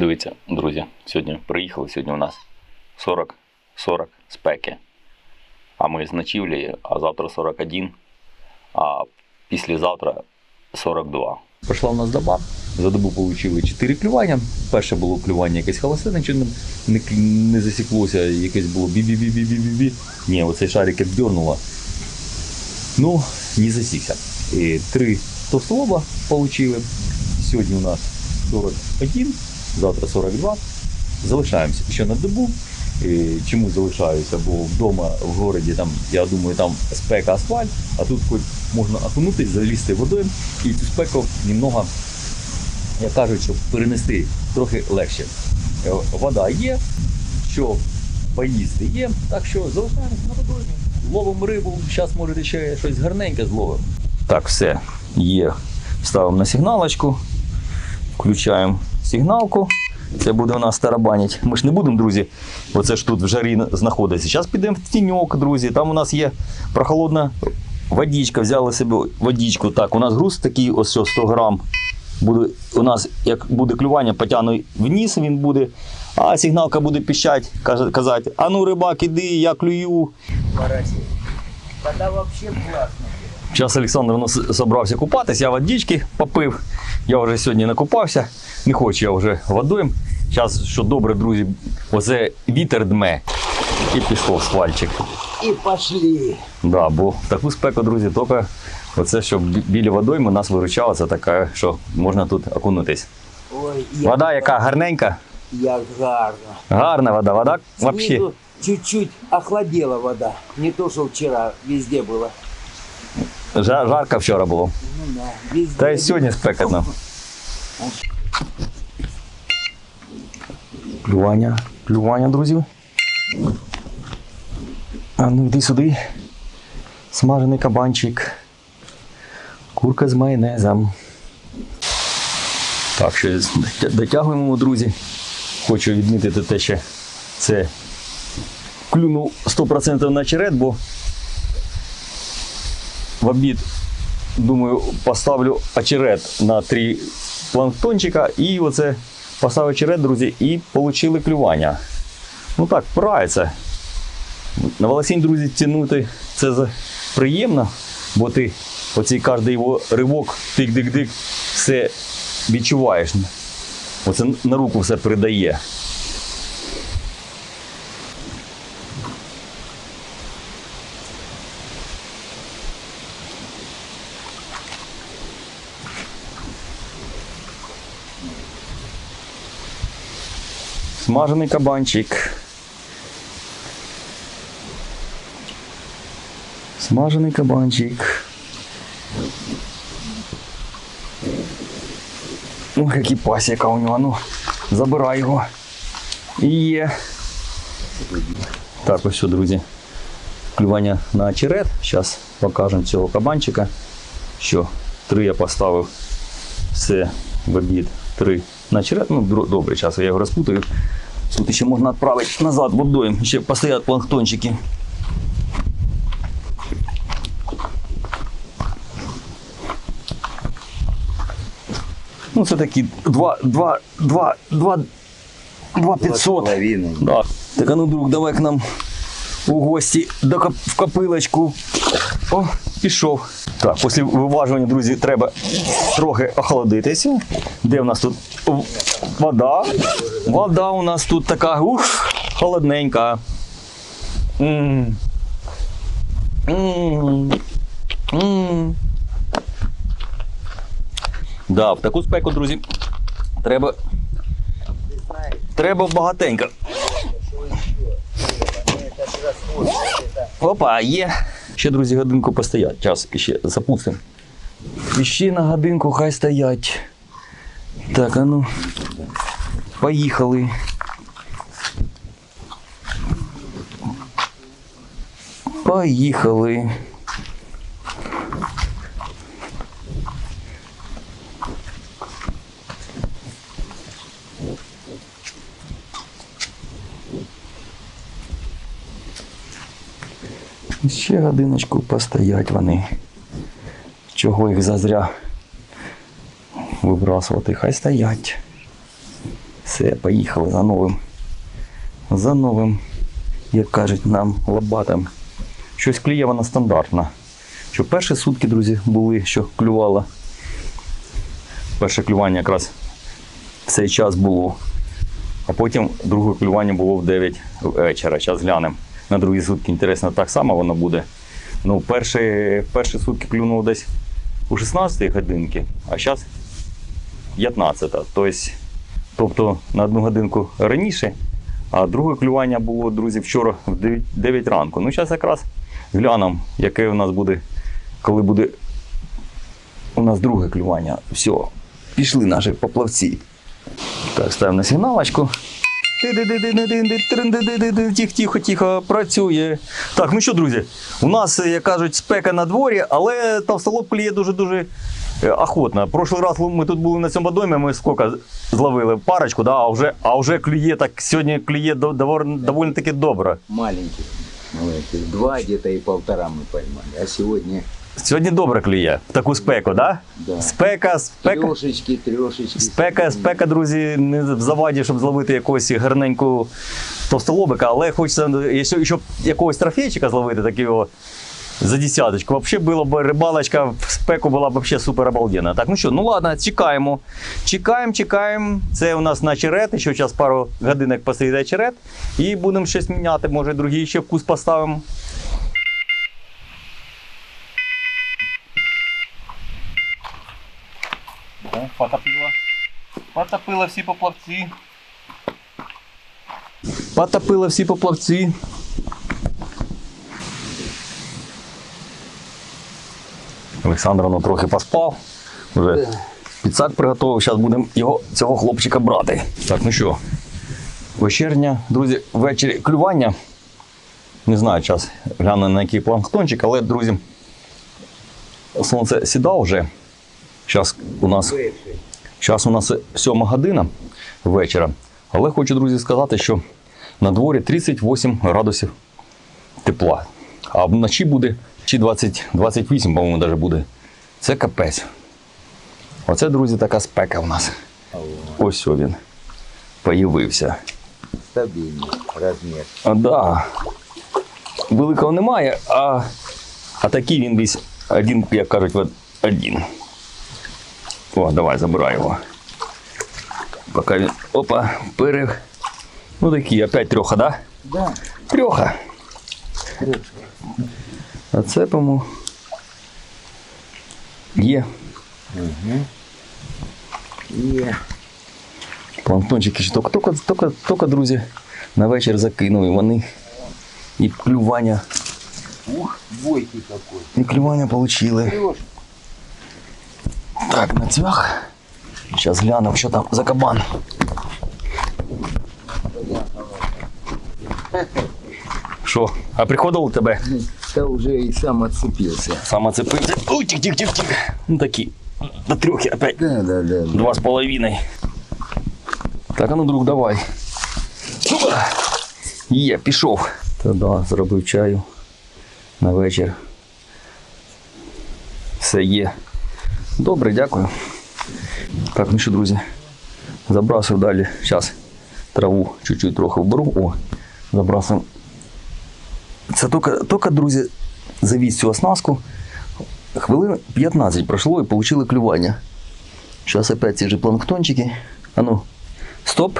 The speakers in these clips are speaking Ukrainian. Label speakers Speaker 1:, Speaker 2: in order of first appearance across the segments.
Speaker 1: Дивіться, друзі, сьогодні приїхали, сьогодні у нас 40, 40 спеки. А ми з ночівлі, а завтра 41, а післязавтра 42. Пройшла у нас доба. За добу отримали 4 клювання. Перше було клювання якесь холосте, не, не, не засіклося, якесь було бі-бі-бі-бі-бі-бі. Ні, оцей шарик як дернуло. Ну, не засікся. І три товстолоба отримали. Сьогодні у нас 41, завтра 42. Залишаємося ще на добу. І Чому залишаюся? Бо вдома в городі там, я думаю, там спека асфальт, а тут хоч можна окунутись, залізти водою і цю спеку немного, як кажуть, щоб перенести трохи легше. Е, Вода є, що поїсти є, так що залишаємося на водоймі. Ловимо рибу, зараз може ще щось гарненьке зловимо. Так, все, є. Ставимо на сигналочку, включаємо сигналку. Це буде у нас тарабанять. Ми ж не будемо, друзі, оце ж тут в жарі знаходитися. Зараз підемо в тіньок, друзі. Там у нас є прохолодна водичка. Взяли собі водичку. Так, у нас груз такий, ось що 100 грам. Буде, у нас, як буде клювання, потягну вниз він буде, а сигналка буде піщать, казати, а ну рибак, іди, я клюю.
Speaker 2: Тогда вообще классно.
Speaker 1: Зараз Олександр собрався купатись, я водички попив. Я вже сьогодні накупався. Не хочу я вже водою. Зараз, що добре, друзі, оце вітер дме і пішов свальчик.
Speaker 2: И пошли.
Speaker 1: Да, бо таку спеку, друзі, тільки оце, що бі- біля водойми нас виручала, це така, що можна тут окунутись.
Speaker 2: Ой, я,
Speaker 1: Вода яка гарненька,
Speaker 2: я гарно.
Speaker 1: гарна вода, вода взагалі.
Speaker 2: Чуть-чуть охладела вода. Не то, что вчера везде было.
Speaker 1: Жа- Жарко вчора було. Та й сьогодні спекотно. Клювання, клювання, друзі. А ну йди сюди. Смажений кабанчик. Курка з майонезом. Так, ще дотягуємо, друзі. Хочу відмітити те, що це клюнув 100% на черед, бо в обід думаю, поставлю очерет на три планктончика і оце поставив очерет, друзі, і отримали клювання. Ну так, впирається. На волосінь, друзі, тягнути це приємно, бо ти оцей кожний його ривок, тик-дик-дик, все відчуваєш. Оце на руку все передає. Смажений кабанчик. Смажений кабанчик. Ох, який пасіка у нього. Ну, забирай його. І Є. Так, ось що, друзі. Клювання на очерет. Зараз покажемо цього кабанчика. Що три я поставив. Все в обід. Три на очерет. Ну, добре, час я його розпутаю. Тут ще можна відправити назад водою. Ще постоять планктончики. Ну, це такі 2, 2, 2, 2, 2 500. Да. Так а ну, друг, давай к нам у гості до в копилочку. О, пішов. Так, після виважування, друзі, треба трохи охолодитися. Де в нас тут В- вода? Вода у нас тут така ух, холодненька. М. М. М. Да, в таку спеку, друзі, треба,
Speaker 2: Ты знаешь,
Speaker 1: треба багатенько.
Speaker 2: этот расход, это
Speaker 1: Опа, є. Ще, друзі, годинку постоять. Час ще запустимо. І ще на годинку хай стоять. Так, а ну. Поїхали. Поїхали. Ще годиночку постоять вони. Чого їх зазря вибрасувати? Хай стоять. Все поїхали за новим. За новим, як кажуть нам, лопатам. Щось клює вона стандартна. Що перші сутки, друзі, були, що клювала. Перше клювання якраз в цей час було. А потім друге клювання було в 9 вечора. Зараз глянемо. На другі сутки, інтересно, так само воно буде. Ну, перші, перші сутки клюнув десь у 16 годинки, а зараз 15. Тобто, тобто на одну годинку раніше, а друге клювання було, друзі, вчора в 9, 9 ранку. Ну, зараз якраз глянемо, яке у нас буде, коли буде у нас друге клювання. Все, пішли наші поплавці. Так, ставимо на сигналочку. Тихо, тихо, тихо, працює. Так, ну що, друзі, у нас, як кажуть, спека на дворі, але товстолоб клює дуже-дуже охотно. Прошлий раз ми тут були на цьому домі, ми скільки зловили парочку, да, а вже, а вже клює так, сьогодні клює до- доволі, таки добре.
Speaker 2: Маленьких. Маленьких. Два где-то и полтора мы поймали. А сегодня
Speaker 1: Сьогодні добре клює в таку спеку, да?
Speaker 2: Да.
Speaker 1: Спека, спека.
Speaker 2: трешечки, трешечки.
Speaker 1: Спека, спека, друзі, не в заваді, щоб зловити якогось гарненького товстолобика, але хочеться, якщо, щоб якогось трофейчика зловити, такого за десяточку. Взагалі була б рибалочка в спеку була б взагалі супер обалденна. Так, ну що, ну ладно, чекаємо. Чекаємо, чекаємо. Це у нас на черет, ще зараз пару годинок посидить черет. І будемо щось міняти, може, другий ще вкус поставимо. О, потопила. Потопила всі поплавці. Потопила всі поплавці. Олександр ну, трохи поспав. Вже підсак приготував. Зараз будемо його, цього хлопчика брати. Так, ну що, вечірня, друзі, ввечері клювання. Не знаю, час гляну на який планктончик, але, друзі, сонце сідало вже. Зараз у нас Зараз у нас 7 година вечора. Але хочу, друзі, сказати, що на дворі 38 градусів тепла. А вночі буде чи 20, 28, по-моєму, навіть буде. Це капець. Оце, друзі, така спека в нас. Ось о він. Появився.
Speaker 2: Стабильный размер.
Speaker 1: А, да. Великого немає, а, а такий він десь один, як кажуть, один. О, давай, забирай його. Поки він. Опа, перег. Ну такий, опять трьоха, да?
Speaker 2: Да.
Speaker 1: Трьоха. А це, по Є.
Speaker 2: И
Speaker 1: Планктончики ще тільки, тільки, тільки, тільки, друзі, на вечір закинув. І вони і клювання,
Speaker 2: ух, бойкий какой.
Speaker 1: і клювання отримали. Так, на цвях. Зараз гляну, що там за кабан. Що? А приходив у тебе?
Speaker 2: Да уже и сам отцепился.
Speaker 1: Саме цепився. Ой, тих, тих, тих, тих. Ну такі. До трьох опять.
Speaker 2: Да, да, да. да.
Speaker 1: Два з половиною. Так, а ну, друг, давай. Є, пішов. Та да, зробив чаю на вечір. Все є. Добре, дякую. Так, ну що, друзі, забрасую далі. Зараз траву чуть-чуть трохи вберу. О, забрасуємо. Це тільки, тільки, друзі, завіз цю оснастку. Хвилин 15 пройшло і отримали клювання. Зараз опять ці ж планктончики. А ну, стоп.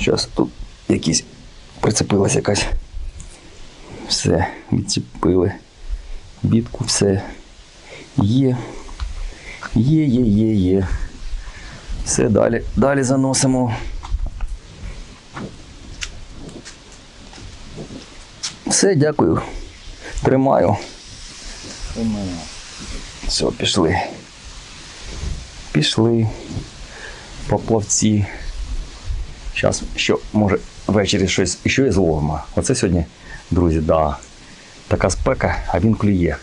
Speaker 1: Зараз тут якісь прицепилась якась. Все, відцепили. Бітку, все. Є. Є, є, є, є. Все, далі, далі заносимо. Все, дякую. Тримаю. Все, пішли. Пішли. Поплавці. Зараз що, може, ввечері щось ще і зловимо. Оце сьогодні, друзі, да. Така спека, а він клює.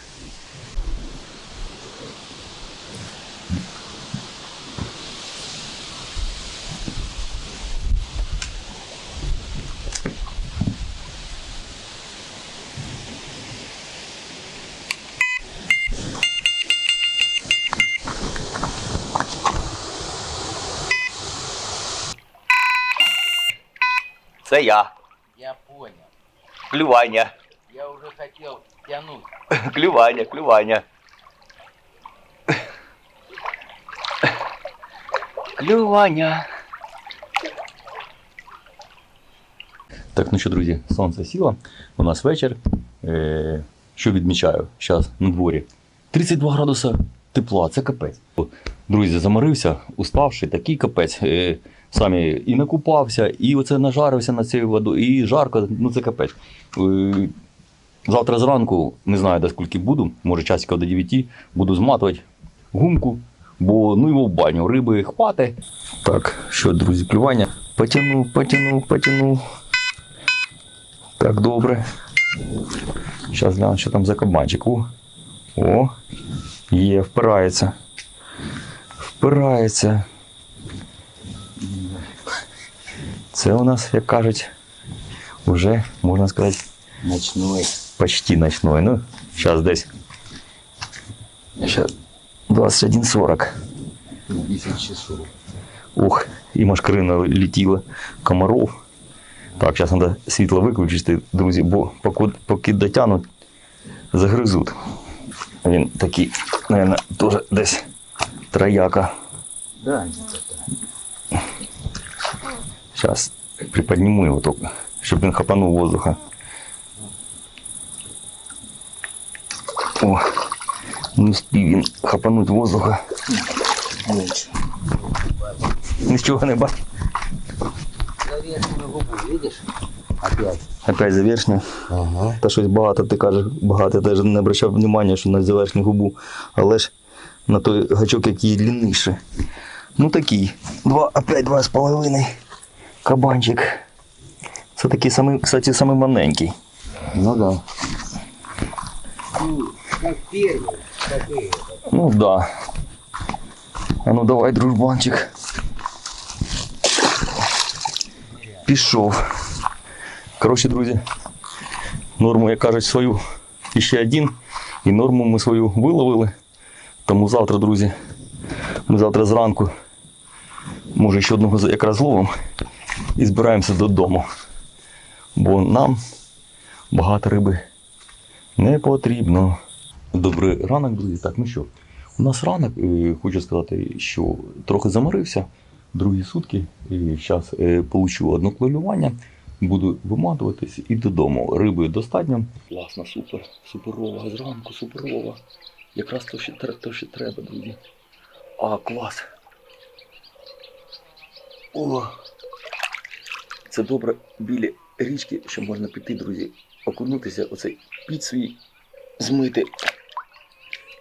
Speaker 1: Це я.
Speaker 2: Я понял.
Speaker 1: Клювання.
Speaker 2: Я уже хотел тянуть.
Speaker 1: Клювання, клювання. Клювання. Так, ну що, друзі, сонце сіло. У нас вечір. Е, що відмічаю? Зараз на дворі. 32 градуса тепла, це капець. Друзі, заморився, уставший, такий капець. Е, самі і накупався, і оце нажарився на цю воду, і жарко, ну це капець. Е, Завтра зранку, не знаю до скільки буду, може часика до 9, буду зматувати гумку, бо ну його в баню, риби хвати. Так, що, друзі, клювання. Потягнув, потягнув, потягнув. Так, добре. Зараз гляну, що там за кабанчик. О, О є, впирається. Впирається. Це у нас, як кажуть, вже, можна сказати,
Speaker 2: Ночной.
Speaker 1: почти ночной. Ну, сейчас десь. Сейчас 21.40.
Speaker 2: 10 часов.
Speaker 1: Ух, і машкрина летіла. Комаров. Так, зараз треба світло виключити, друзі, бо поки, поки дотягнуть, загризуть. Він такий, мабуть, теж десь трояка.
Speaker 2: Да, где-то.
Speaker 1: Зараз приподниму його тільки, щоб він хапанув воздуха. О, не він хапануть воздуха. Нічого не бачить.
Speaker 2: За верхнюю губу, видишь? Опять.
Speaker 1: Опять завершня.
Speaker 2: Ага.
Speaker 1: Та щось багато, ти кажеш, багато. Я теж не обращав уваги, що на завершню губу. Але ж на той гачок, який длинніше. Ну такий. Два, опять два з половиною. Кабанчик. Це такий самий, кстати, самий маленький.
Speaker 2: Ну да. Ну,
Speaker 1: да. А ну давай, дружбанчик. Пішов. Коротше, друзі, норму, як кажуть, свою ще один. І норму ми свою виловили. Тому завтра, друзі, ми завтра зранку, може ще одного якраз ловимо і збираємося додому. Бо нам багато риби не потрібно. Добрий ранок, друзі. Так, ну що, у нас ранок, хочу сказати, що трохи заморився. Другі сутки. І зараз е, получу одне клювання, буду виматуватись і додому. Риби достатньо. Класно, супер, суперова зранку, суперова. Якраз то, що, то, що треба, друзі. А, клас. О! Це добре біля річки, що можна піти, друзі, окунутися, оцей під свій змити,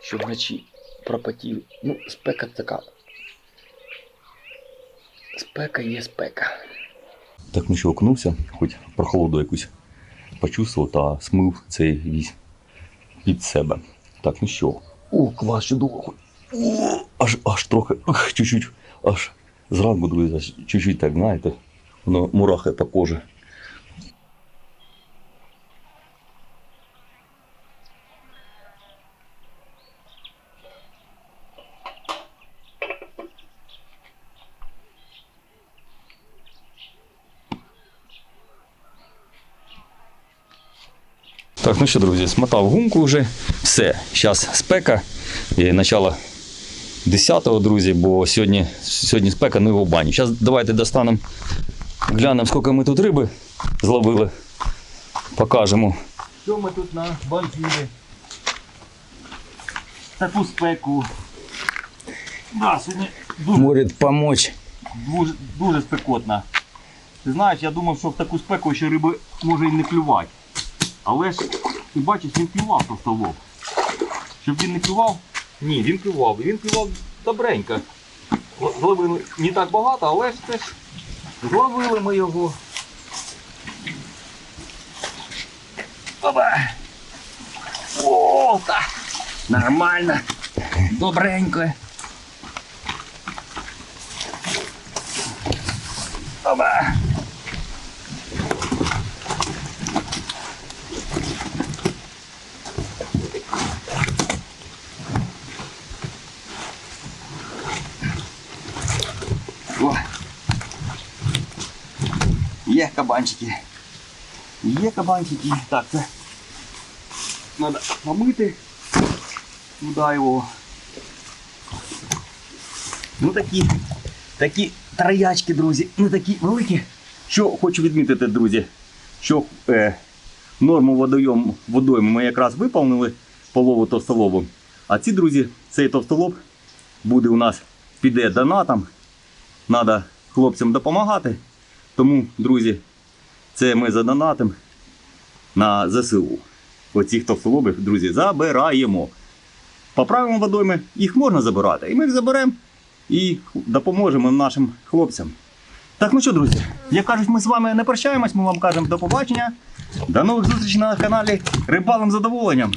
Speaker 1: що вночі пропотів. Ну, спека така. Спека є спека. Так ну що, окунувся, хоч прохолоду якусь почувствував та смив цей вісь під себе. Так, ну що. О, клас, чудово. Аж, аж трохи, чуть-чуть, аж зранку, друзі, чуть-чуть так, знаєте, воно мурахи по кожі. Так, ну що, друзі, смотав гумку вже. Все, зараз спека. І начало 10-го, друзі, бо сьогодні, сьогодні спека, ну його в бані. Зараз давайте достанемо, глянемо, скільки ми тут риби зловили. Покажемо. Що ми тут на банкірі? Таку спеку. Да, сьогодні дуже
Speaker 2: Может помочь.
Speaker 1: дуже, дуже спекотна. Ти знаєш, я думав, що в таку спеку ще риби може і не клювати. Але ж ти бачиш, він клював просто лоб. Щоб він не клював? Ні, він клював. Він клював добренько. Зловили не так багато, але ж теж зловили ми його. Опа! Та. Нормально! Добренько! Опа! Кабанчики. Є кабанчики. Так, це. Треба помити. Куда його? Ну такі, такі троячки, друзі, не такі великі. Що хочу відмітити, друзі, що е, норму водойом, водойму ми якраз виповнили полову товстолобу. А ці, друзі, цей товстолоб буде у нас піде донатом. Треба хлопцям допомагати. Тому, друзі, це ми задонатимо на ЗСУ. Оцих товстолобів, друзі, забираємо. По правилам водойми їх можна забирати. І ми їх заберемо і допоможемо нашим хлопцям. Так, ну що, друзі, як кажуть, ми з вами не прощаємось, ми вам кажемо до побачення. До нових зустрічей на каналі Рибалим задоволенням.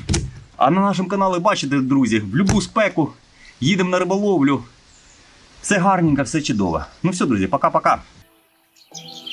Speaker 1: А на нашому каналі бачите, друзі, в любу спеку їдемо на риболовлю. Все гарненько, все чудово. Ну все, друзі, пока-пока. Thank you.